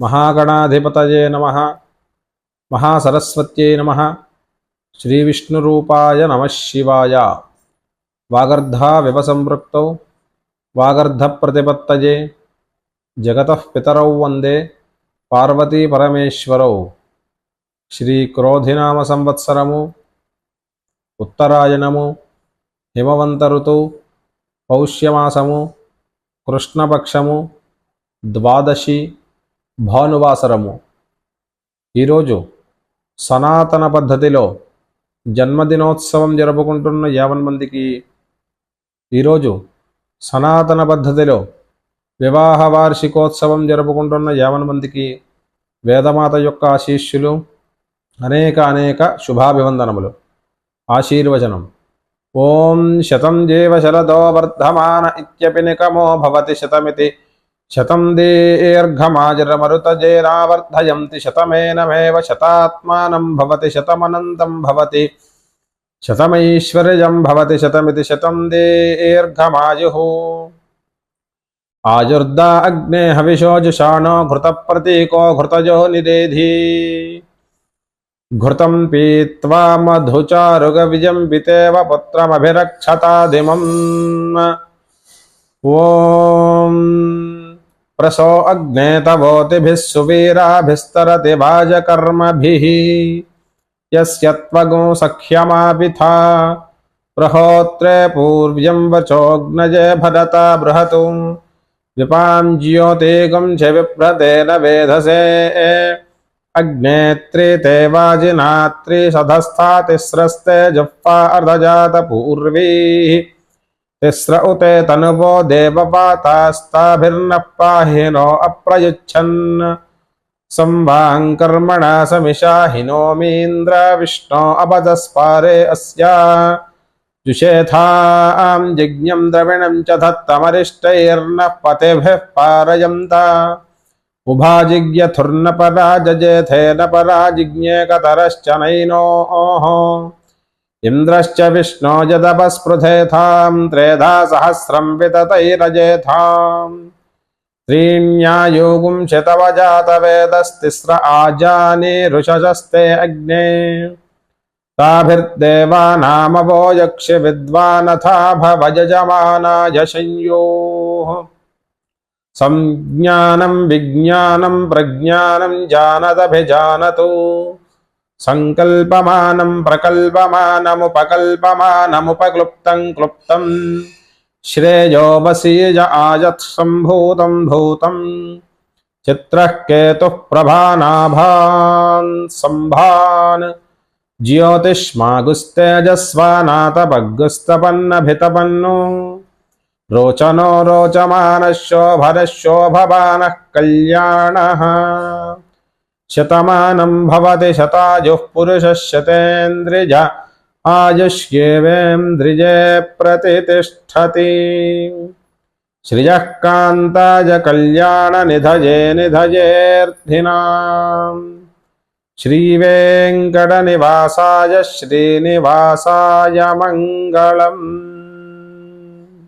మహాగణాధిపతయే నమ. మహాసరస్వత్యై నమ. శ్రీవిష్ణురూపాయ నమ శివాయ. వాగర్ధా వివసంపృక్తౌ వాగర్ధప్రతిపత్తయే. జగతః పితరౌ వందే. పార్వతీ పరమేశ్వరౌ. శ్రీక్రోధినామ సంవత్సరము. ఉత్తరాయణము. హిమవంత ఋతువు పౌష్యమాసము. కృష్ణపక్షము. ద్వాదశి. భానువాసరము. ఈరోజు సనాతన పద్ధతిలో జన్మదినోత్సవం జరుపుకుంటున్న యావన్ మందికి ఈరోజు సనాతన పద్ధతిలో వివాహ వార్షికోత్సవం జరుపుకుంటున్న యావన్ మందికి వేదమాత యొక్క ఆశీస్సులు అనేక అనేక శుభాభివందనములు. ఆశీర్వచనం. ఓం శతం జీవ శరదో వర్ధమాన ఇత్యపి నికమో భవతి శతమితి. शतं दीर्घमाजरमरुतजेनावर्धयन्ति शतमेनमेव शतात्मानं भवति, शतमनन्तं भवति। शतमैश्वर्यं भवति, शतमिति शतं दीर्घमायुः। आजुर्दा अग्ने हविषो जुषाणो घृतप्रतीको घृतजो निदेधि। घृतं पीत्वा मधुचारुगविजम्बितेव पुत्रमभिरक्षताधिमम् ॐ प्रसो अग्ने तवोतिभिः सुवीराभिस्तरति वाजकर्मभिः यस्य त्वगो सख्यमापिथा। प्रहोत्रे पूर्व्यं वचोऽग्नजे भरता बृहतु। विपां ज्योतिगं च विप्रतेन वेधसे। अग्नेत्री ते वाजिनात्री सधस्था तिस्रस्ते जुह्वा अर्धजातपूर्वीः। तिस्र उते तनुवो देवपातास्ताभिर्नः पाहि नो अप्रयुच्छन् संवाङ्कर्मणा समिषाहिनोमीन्द्र विष्णो अपदस्पारे अस्या। जुषेथां जिज्ञं द्रविणं च धत्तमरिष्टैर्नः पतिभिः पारयन्ता। उभाजिज्ञथुर्न पराजजेथेन पराजिज्ञे कतरश्च नैनोः इन्द्रश्च विष्णो यदपस्पृथेथां त्रेधा सहस्रं विततैरजेथाम् त्रीण्यायुगुं शतव जातवेदस्तिस्र आजाने ऋषजस्ते अग्ने। ताभिर्देवानामवो यक्ष विद्वानथा भवजमानाय संयोः संज्ञानं विज्ञानं प्रज्ञानं जानदभिजानतु। सङ्कल्पमानं प्रकल्पमानमुपकल्पमानमुपक्लुप्तं क्लुप्तं। श्रेयो वसीज आयत्सम्भूतं भूतं। चित्रः केतुः प्रभानाभान् ज्योतिष्मागुस्तेजस्वानातपग्गुस्तपन्नभितपन्नो रोचनो रोचमानः शोभनः शोभवानः कल्याणः। शतमानं भवति शतायुः पुरुषः शतेन्द्रिज। आयुष्येवेन्द्रिजे प्रतितिष्ठति श्रियः कान्ताय कल्याणनिधये निधयेऽर्थिनाम् श्रीवेङ्कटनिवासाय श्रीनिवासाय मङ्गलम्।